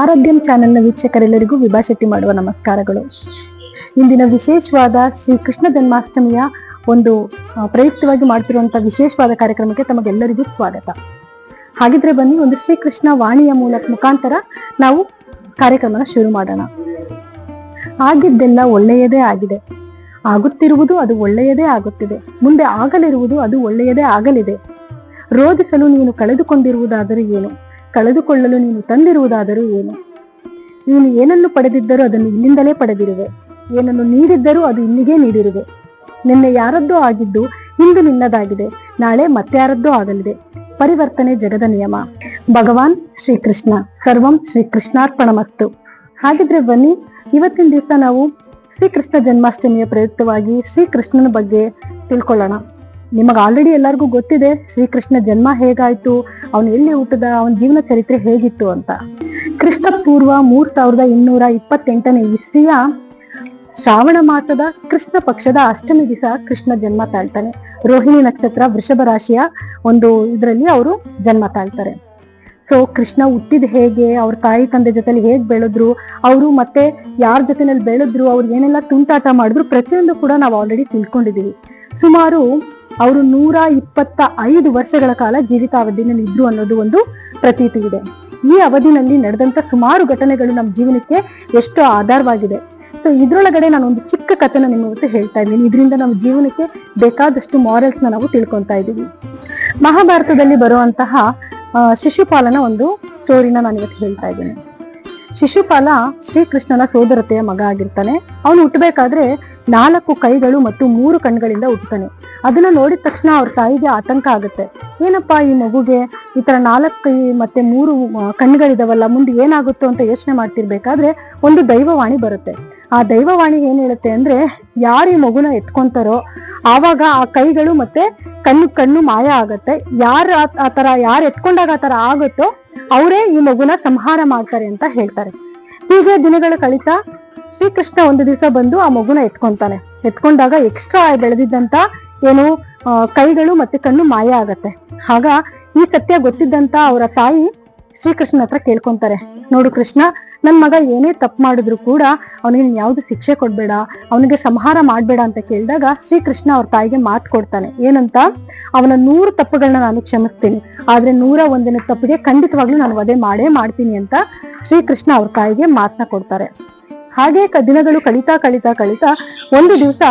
ಆರೋಗ್ಯಂ ಚಾನೆಲ್ನ ವೀಕ್ಷಕರೆಲ್ಲರಿಗೂ ವಿಭಾ ಶೆಟ್ಟಿ ಮಾಡುವ ನಮಸ್ಕಾರಗಳು. ಇಂದಿನ ವಿಶೇಷವಾದ ಶ್ರೀ ಕೃಷ್ಣ ಜನ್ಮಾಷ್ಟಮಿಯ ಒಂದು ಪ್ರಯುಕ್ತವಾಗಿ ಮಾಡ್ತಿರುವಂತಹ ವಿಶೇಷವಾದ ಕಾರ್ಯಕ್ರಮಕ್ಕೆ ತಮಗೆಲ್ಲರಿಗೂ ಸ್ವಾಗತ. ಹಾಗಿದ್ರೆ ಬನ್ನಿ, ಒಂದು ಶ್ರೀಕೃಷ್ಣ ವಾಣಿಯ ಮೂಲಕ ಮುಖಾಂತರ ನಾವು ಕಾರ್ಯಕ್ರಮನ ಶುರು ಮಾಡೋಣ. ಆಗಿದ್ದೆಲ್ಲ ಒಳ್ಳೆಯದೇ ಆಗಿದೆ. ಆಗುತ್ತಿರುವುದು ಅದು ಒಳ್ಳೆಯದೇ ಆಗುತ್ತಿದೆ. ಮುಂದೆ ಆಗಲಿರುವುದು ಅದು ಒಳ್ಳೆಯದೇ ಆಗಲಿದೆ. ರೋಧಿಸಲು ನೀನು ಕಳೆದುಕೊಂಡಿರುವುದಾದರೂ ಏನು? ಕಳೆದುಕೊಳ್ಳಲು ನೀನು ತಂದಿರುವುದಾದರೂ ಏನು? ನೀನು ಏನನ್ನು ಪಡೆದಿದ್ದರೂ ಅದನ್ನು ಇಲ್ಲಿಂದಲೇ ಪಡೆದಿರುವೆ. ಏನನ್ನು ನೀಡಿದ್ದರೂ ಅದು ಇಲ್ಲಿಗೆ ನೀಡಿರುವೆ. ನಿನ್ನೆ ಯಾರದ್ದೋ ಆಗಿದ್ದು ಇಂದು ನಿನ್ನದಾಗಿದೆ. ನಾಳೆ ಮತ್ತಾರದ್ದೋ ಆಗಲಿದೆ. ಪರಿವರ್ತನೆ ಜಗದ ನಿಯಮ. ಭಗವಾನ್ ಶ್ರೀಕೃಷ್ಣ. ಸರ್ವಂ ಶ್ರೀಕೃಷ್ಣಾರ್ಪಣಮಸ್ತು. ಹಾಗಿದ್ರೆ ಬನ್ನಿ, ಇವತ್ತಿನ ದಿವಸ ನಾವು ಶ್ರೀಕೃಷ್ಣ ಜನ್ಮಾಷ್ಟಮಿಯ ಪ್ರಯುಕ್ತವಾಗಿ ಶ್ರೀಕೃಷ್ಣನ ಬಗ್ಗೆ ತಿಳ್ಕೊಳ್ಳೋಣ. ನಿಮಗೆ ಆಲ್ರೆಡಿ ಎಲ್ಲರಿಗೂ ಗೊತ್ತಿದೆ, ಶ್ರೀಕೃಷ್ಣ ಜನ್ಮ ಹೇಗಾಯ್ತು, ಅವನು ಎಲ್ಲಿ ಹುಟ್ಟದ, ಅವನ ಜೀವನ ಚರಿತ್ರೆ ಹೇಗಿತ್ತು ಅಂತ. ಕ್ರಿಸ್ತ ಪೂರ್ವ ಮೂರ್ ಸಾವಿರದ ಇನ್ನೂರ ಇಪ್ಪತ್ತೆಂಟನೇ ಇಸ್ವಿಯ ಶ್ರಾವಣ ಮಾಸದ ಕೃಷ್ಣ ಪಕ್ಷದ ಅಷ್ಟಮಿ ದಿವಸ ಕೃಷ್ಣ ಜನ್ಮ ತಾಳ್ತಾನೆ. ರೋಹಿಣಿ ನಕ್ಷತ್ರ ವೃಷಭ ರಾಶಿಯ ಒಂದು ಇದರಲ್ಲಿ ಅವರು ಜನ್ಮ ತಾಳ್ತಾರೆ. ಸೊ ಕೃಷ್ಣ ಹುಟ್ಟಿದ ಹೇಗೆ, ಅವ್ರ ತಾಯಿ ತಂದೆ ಜೊತೆಲಿ ಹೇಗ್ ಬೆಳೆದ್ರು, ಅವರು ಮತ್ತೆ ಯಾರ ಜೊತೆನಲ್ಲಿ ಬೆಳೆದ್ರು, ಅವ್ರು ಏನೆಲ್ಲ ತುಂಟಾಟ ಮಾಡಿದ್ರು, ಪ್ರತಿಯೊಂದು ಕೂಡ ನಾವು ಆಲ್ರೆಡಿ ತಿಳ್ಕೊಂಡಿದೀವಿ. ಸುಮಾರು ಅವರು ನೂರ ಇಪ್ಪತ್ತ ಐದು ವರ್ಷಗಳ ಕಾಲ ಜೀವಿತಾವಧಿನಲ್ಲಿ ಇದ್ರು ಅನ್ನೋದು ಒಂದು ಪ್ರತೀತಿ ಇದೆ. ಈ ಅವಧಿನಲ್ಲಿ ನಡೆದಂತ ಸುಮಾರು ಘಟನೆಗಳು ನಮ್ಮ ಜೀವನಕ್ಕೆ ಎಷ್ಟು ಆಧಾರವಾಗಿದೆ. ಸೊ ಇದ್ರೊಳಗಡೆ ನಾನು ಒಂದು ಚಿಕ್ಕ ಕಥೆನ ನಿಮ್ಮ ಹೇಳ್ತಾ ಇದ್ದೀನಿ. ಇದರಿಂದ ನಮ್ಮ ಜೀವನಕ್ಕೆ ಬೇಕಾದಷ್ಟು ಮಾರಲ್ಸ್ನ ನಾವು ತಿಳ್ಕೊತಾ ಇದ್ದೀವಿ. ಮಹಾಭಾರತದಲ್ಲಿ ಬರುವಂತಹ ಶಿಶುಪಾಲನ ಒಂದು ಸ್ಟೋರಿನ ನಾನು ಇವತ್ತು ಹೇಳ್ತಾ ಇದ್ದೀನಿ. ಶಿಶುಪಾಲ ಶ್ರೀಕೃಷ್ಣನ ಸೋದರತೆಯ ಮಗ ಆಗಿರ್ತಾನೆ. ಅವನು ಹುಟ್ಟಬೇಕಾದ್ರೆ ನಾಲ್ಕು ಕೈಗಳು ಮತ್ತು ಮೂರು ಕಣ್ಗಳಿಂದ ಹುಟ್ಟುತ್ತಾನೆ. ಅದನ್ನ ನೋಡಿದ ತಕ್ಷಣ ಅವ್ರ ತಾಯಿಗೆ ಆತಂಕ ಆಗುತ್ತೆ. ಏನಪ್ಪಾ ಈ ಮಗುಗೆ ಈ ತರ ನಾಲ್ಕು ಕೈ ಮತ್ತೆ ಮೂರು ಕಣ್ಗಳಿದಾವಲ್ಲ, ಮುಂದೆ ಏನಾಗುತ್ತೋ ಅಂತ ಯೋಚನೆ ಮಾಡ್ತಿರ್ಬೇಕಾದ್ರೆ ಒಂದು ದೈವವಾಣಿ ಬರುತ್ತೆ. ಆ ದೈವವಾಣಿ ಏನ್ ಹೇಳುತ್ತೆ ಅಂದ್ರೆ, ಯಾರು ಈ ಮಗುನ ಎತ್ಕೊಂತಾರೋ ಆವಾಗ ಆ ಕೈಗಳು ಮತ್ತೆ ಕಣ್ಣು ಕಣ್ಣು ಮಾಯ ಆಗತ್ತೆ. ಯಾರು ಆ ತರ, ಯಾರು ಎತ್ಕೊಂಡಾಗ ಆ ತರ ಆಗುತ್ತೋ ಅವರೇ ಈ ಮಗುನ ಸಂಹಾರ ಮಾಡ್ತಾರೆ ಅಂತ ಹೇಳ್ತಾರೆ. ಹೀಗೆ ದಿನಗಳ ಕಳಿತಾ ಶ್ರೀಕೃಷ್ಣ ಒಂದು ದಿವಸ ಬಂದು ಆ ಮಗುನ ಎತ್ಕೊಂತಾನೆ. ಎತ್ಕೊಂಡಾಗ ಎಕ್ಸ್ಟ್ರಾ ಬೆಳೆದಿದ್ದಂತ ಏನು ಕೈಗಳು ಮತ್ತೆ ಕಣ್ಣು ಮಾಯ ಆಗತ್ತೆ. ಆಗ ಈ ಸತ್ಯ ಗೊತ್ತಿದ್ದಂತ ಅವರ ತಾಯಿ ಶ್ರೀಕೃಷ್ಣನ ಹತ್ರ ಕೇಳ್ಕೊಂತಾರೆ. ನೋಡು ಕೃಷ್ಣ ನನ್ನ ಮಗ ಏನೇ ತಪ್ಪು ಮಾಡಿದ್ರು ಕೂಡ ಅವನಿಗೆ ಯಾವ್ದು ಶಿಕ್ಷೆ ಕೊಡ್ಬೇಡ, ಅವನಿಗೆ ಸಂಹಾರ ಮಾಡಬೇಡ ಅಂತ ಕೇಳಿದಾಗ ಶ್ರೀಕೃಷ್ಣ ಅವ್ರ ತಾಯಿಗೆ ಮಾತು ಕೊಡ್ತಾನೆ. ಏನಂತ? ಅವನ ನೂರು ತಪ್ಪುಗಳನ್ನ ನಾನು ಕ್ಷಮಿಸ್ತೀನಿ. ಆದ್ರೆ ನೂರ ಒಂದನೇ ತಪ್ಪಿಗೆ ಖಂಡಿತವಾಗ್ಲೂ ನಾನು ವಧೆ ಮಾಡೇ ಮಾಡ್ತೀನಿ ಅಂತ ಶ್ರೀಕೃಷ್ಣ ಅವ್ರ ತಾಯಿಗೆ ಮಾತನ್ನ ಕೊಡ್ತಾರೆ. ಹಾಗೆ ದಿನಗಳು ಕಳೀತಾ ಕಳೀತಾ ಕಳೀತಾ ಒಂದು ದಿವಸ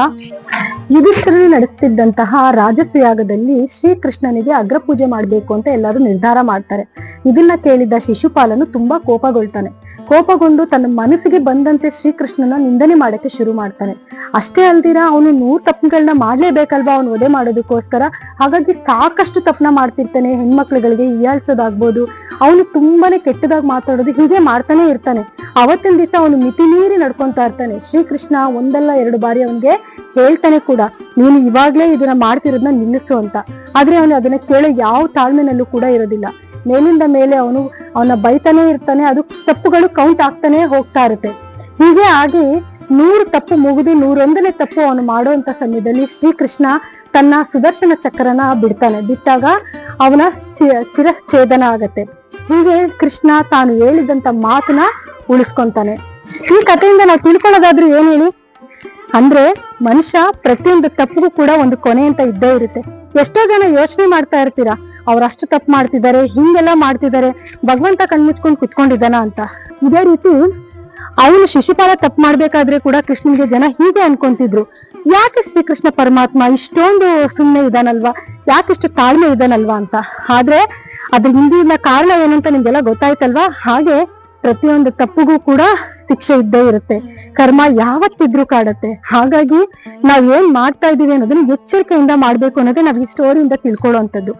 ಯುಧಿಷ್ಠಿರನು ನಡೆಸ್ತಿದ್ದಂತಹ ರಾಜಸಯಾಗದಲ್ಲಿ ಶ್ರೀಕೃಷ್ಣನಿಗೆ ಅಗ್ರಪೂಜೆ ಮಾಡಬೇಕು ಅಂತ ಎಲ್ಲರೂ ನಿರ್ಧಾರ ಮಾಡ್ತಾರೆ. ಇದನ್ನ ಕೇಳಿದ ಶಿಶುಪಾಲನು ತುಂಬಾ ಕೋಪಗೊಳ್ತಾನೆ. ಕೋಪಗೊಂಡು ತನ್ನ ಮನಸ್ಸಿಗೆ ಬಂದಂತೆ ಶ್ರೀಕೃಷ್ಣನ ನಿಂದನೆ ಮಾಡಕ್ಕೆ ಶುರು ಮಾಡ್ತಾನೆ. ಅಷ್ಟೇ ಅಲ್ದಿರ, ಅವನು ನೂರ್ ತಪ್ಪುಗಳನ್ನ ಮಾಡ್ಲೇಬೇಕಲ್ವಾ ಅವನು ಒದೆ ಮಾಡೋದಕ್ಕೋಸ್ಕರ? ಹಾಗಾಗಿ ಸಾಕಷ್ಟು ತಪ್ಪನ ಮಾಡ್ತಿರ್ತಾನೆ ಹೆಣ್ಮಕ್ಳುಗಳಿಗೆ ಹೀಯಾಳ್ಸೋದಾಗ್ಬೋದು ಅವನು ತುಂಬಾನೇ ಕೆಟ್ಟದಾಗಿ ಮಾತಾಡೋದು ಹೀಗೆ ಮಾಡ್ತಾನೆ ಇರ್ತಾನೆ. ಅವತ್ತಿನ ದಿವಸ ಅವನು ಮಿತಿ ಮೀರಿ ನಡ್ಕೊಂತಾ ಇರ್ತಾನೆ. ಶ್ರೀಕೃಷ್ಣ ಒಂದಲ್ಲ ಎರಡು ಬಾರಿ ಅವನಿಗೆ ಹೇಳ್ತಾನೆ ಕೂಡ, ನೀನು ಇವಾಗ್ಲೇ ಇದನ್ನ ಮಾಡ್ತಿರೋದನ್ನ ನಿಲ್ಲಿಸು ಅಂತ. ಆದ್ರೆ ಅವನು ಅದನ್ನ ಕೇಳೋ ಯಾವ ತಾಳ್ಮೆನಲ್ಲೂ ಕೂಡ ಇರೋದಿಲ್ಲ. ಮೇಲಿಂದ ಮೇಲೆ ಅವನು ಅವನ ಬೈತಾನೆ ಇರ್ತಾನೆ, ಅದು ತಪ್ಪುಗಳು ಕೌಂಟ್ ಆಗ್ತಾನೆ ಹೋಗ್ತಾ ಇರುತ್ತೆ. ಹೀಗೆ ಆಗಿ ನೂರು ತಪ್ಪು ಮುಗಿದು ನೂರೊಂದನೇ ತಪ್ಪು ಅವನು ಮಾಡುವಂತ ಸಮಯದಲ್ಲಿ ಶ್ರೀಕೃಷ್ಣ ತನ್ನ ಸುದರ್ಶನ ಚಕ್ರನ ಬಿಡ್ತಾನೆ. ಬಿಟ್ಟಾಗ ಅವನ ಚಿರಚ್ಛೇದನ ಆಗತ್ತೆ. ಹೀಗೆ ಕೃಷ್ಣ ತಾನು ಹೇಳಿದಂತ ಮಾತನ್ನ ಉಳಿಸ್ಕೊಂತಾನೆ. ಈ ಕಥೆಯಿಂದ ನಾವು ತಿಳ್ಕೊಳ್ಳೋದಾದ್ರೂ ಏನ್ ಹೇಳಿ? ಅಂದ್ರೆ ಮನುಷ್ಯ ಪ್ರತಿಯೊಂದು ತಪ್ಪಿಗೂ ಕೂಡ ಒಂದು ಕೊನೆ ಅಂತ ಇದ್ದೇ ಇರುತ್ತೆ. ಎಷ್ಟೋ ಜನ ಯೋಚನೆ ಮಾಡ್ತಾ ಇರ್ತೀರಾ, ಅವ್ರು ಅಷ್ಟು ತಪ್ಪು ಮಾಡ್ತಿದ್ದಾರೆ, ಹಿಂಗೆಲ್ಲ ಮಾಡ್ತಿದ್ದಾರೆ, ಭಗವಂತ ಕಣ್ಮುಚ್ಕೊಂಡು ಕುತ್ಕೊಂಡಿದ್ದಾನ ಅಂತ. ಇದೇ ರೀತಿ ಅವನು ಶಿಶುಪಾಲ ತಪ್ಪು ಮಾಡ್ಬೇಕಾದ್ರೆ ಕೂಡ ಕೃಷ್ಣನಿಗೆ ಜನ ಹೀಗೆ ಅನ್ಕೊಂತಿದ್ರು. ಯಾಕೆ ಶ್ರೀಕೃಷ್ಣ ಪರಮಾತ್ಮ ಇಷ್ಟೊಂದು ಸುಮ್ಮನೆ ಇದಾನಲ್ವಾ ಯಾಕಿಷ್ಟು ತಾಳ್ಮೆ ಇದಾನಲ್ವಾ ಅಂತ. ಆದ್ರೆ ಅದ್ರ ಹಿಂದಿನ ಕಾರಣ ಏನಂತ ನಿಮ್ಗೆಲ್ಲ ಗೊತ್ತಾಯ್ತಲ್ವಾ? ಹಾಗೆ ಪ್ರತಿಯೊಂದು ತಪ್ಪಿಗೂ ಕೂಡ ಶಿಕ್ಷೆ ಇದ್ದೇ ಇರುತ್ತೆ. ಕರ್ಮ ಯಾವತ್ತಿದ್ರೂ ಕಾಡತ್ತೆ. ಹಾಗಾಗಿ ನಾವ್ ಏನ್ ಮಾಡ್ತಾ ಇದೀವಿ ಅನ್ನೋದನ್ನ ಎಚ್ಚರಿಕೆಯಿಂದ ಮಾಡ್ಬೇಕು ಅನ್ನೋದೆ ನಾವ್ ಈ ಸ್ಟೋರಿಯಿಂದ ತಿಳ್ಕೊಳ್ಳುವಂಥದ್ದು.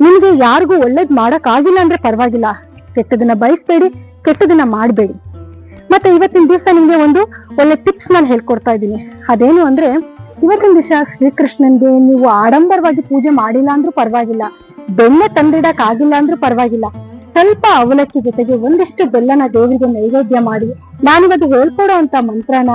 ನಿಮ್ಗೆ ಯಾರಿಗೂ ಒಳ್ಳೇದ್ ಮಾಡಕ್ ಆಗಿಲ್ಲ ಅಂದ್ರೆ ಪರವಾಗಿಲ್ಲ. ಕೆಟ್ಟದನ್ನ ಬಯಸ್ಬೇಡಿ, ಕೆಟ್ಟದನ್ನ ಮಾಡ್ಬೇಡಿ. ಮತ್ತೆ ಇವತ್ತಿನ ದಿವಸ ನಿಮ್ಗೆ ಒಂದು ಒಳ್ಳೆ ಟಿಪ್ಸ್ ನಾನು ಹೇಳ್ಕೊಡ್ತಾ ಇದ್ದೀನಿ. ಅದೇನು ಅಂದ್ರೆ, ಇವತ್ತಿನ ದಿವಸ ಶ್ರೀಕೃಷ್ಣನ್ಗೆ ನೀವು ಆಡಂಬರವಾಗಿ ಪೂಜೆ ಮಾಡಿಲ್ಲ ಅಂದ್ರೂ ಪರವಾಗಿಲ್ಲ. ಬೆಣ್ಣೆ ತಂದಿಡಕ್ ಆಗಿಲ್ಲ ಅಂದ್ರೂ ಪರವಾಗಿಲ್ಲ. ಸ್ವಲ್ಪ ಅವಲಕ್ಕಿ ಜೊತೆಗೆ ಒಂದಷ್ಟು ಬೆಲ್ಲನ ದೇವರಿಗೆ ನೈವೇದ್ಯ ಮಾಡಿ, ನಾನಿವತ್ತು ಹೇಳ್ಕೊಡೋ ಅಂತ ಮಂತ್ರನ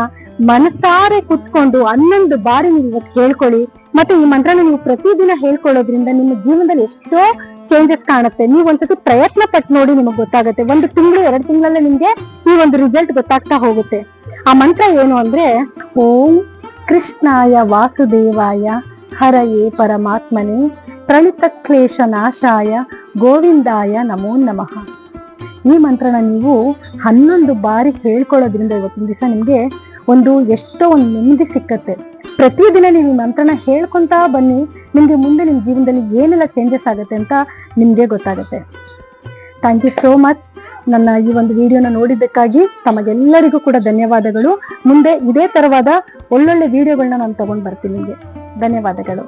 ಮನಸಾರೆ ಕುತ್ಕೊಂಡು ಹನ್ನೊಂದು ಬಾರಿ ನೀವು ಇವತ್ತು ಹೇಳ್ಕೊಳ್ಳಿ. ಮತ್ತೆ ಈ ಮಂತ್ರನ ನೀವು ಪ್ರತಿದಿನ ಹೇಳ್ಕೊಳ್ಳೋದ್ರಿಂದ ನಿಮ್ಮ ಜೀವನದಲ್ಲಿ ಎಷ್ಟೋ ಚೇಂಜಸ್ ಕಾಣುತ್ತೆ. ನೀವು ಒಂದ್ಸತಿ ಪ್ರಯತ್ನ ಪಟ್ಟು ನೋಡಿ ನಿಮಗೆ ಗೊತ್ತಾಗುತ್ತೆ. ಒಂದು ತಿಂಗಳು, ಎರಡು ತಿಂಗಳಲ್ಲೇ ನಿಮ್ಗೆ ಈ ಒಂದು ರಿಸಲ್ಟ್ ಗೊತ್ತಾಗ್ತಾ ಹೋಗುತ್ತೆ. ಆ ಮಂತ್ರ ಏನು ಅಂದ್ರೆ, ಓಂ ಕೃಷ್ಣಾಯ ವಾಸುದೇವಾಯ ಹರಯೇ ಪರಮಾತ್ಮನೇ ಪ್ರಣೀತ ಕ್ಲೇಶ ನಾಶಾಯ ಗೋವಿಂದಾಯ ನಮೋ ನಮಃ. ಈ ಮಂತ್ರನ ನೀವು ಹನ್ನೊಂದು ಬಾರಿ ಹೇಳ್ಕೊಳ್ಳೋದ್ರಿಂದ ಇವತ್ತಿನ ದಿವಸ ನಿಮಗೆ ಒಂದು ಎಷ್ಟೋ ಒಂದು ನೆಮ್ಮದಿ ಸಿಕ್ಕತ್ತೆ. ಪ್ರತಿದಿನ ನೀವು ಈ ಮಂತ್ರನ ಹೇಳ್ಕೊತಾ ಬನ್ನಿ, ನಿಮಗೆ ಮುಂದೆ ನಿಮ್ಮ ಜೀವನದಲ್ಲಿ ಏನೆಲ್ಲ ಚೇಂಜಸ್ ಆಗುತ್ತೆ ಅಂತ ನಿಮಗೆ ಗೊತ್ತಾಗುತ್ತೆ. ಥ್ಯಾಂಕ್ ಯು ಸೋ ಮಚ್ ನನ್ನ ಈ ಒಂದು ವಿಡಿಯೋನ ನೋಡಿದ್ದಕ್ಕಾಗಿ ತಮಗೆಲ್ಲರಿಗೂ ಕೂಡ ಧನ್ಯವಾದಗಳು. ಮುಂದೆ ಇದೇ ತರವಾದ ಒಳ್ಳೊಳ್ಳೆ ವಿಡಿಯೋಗಳನ್ನ ನಾನು ತಗೊಂಡು ಬರ್ತೀನಿ ನಿಮಗೆ. ಧನ್ಯವಾದಗಳು.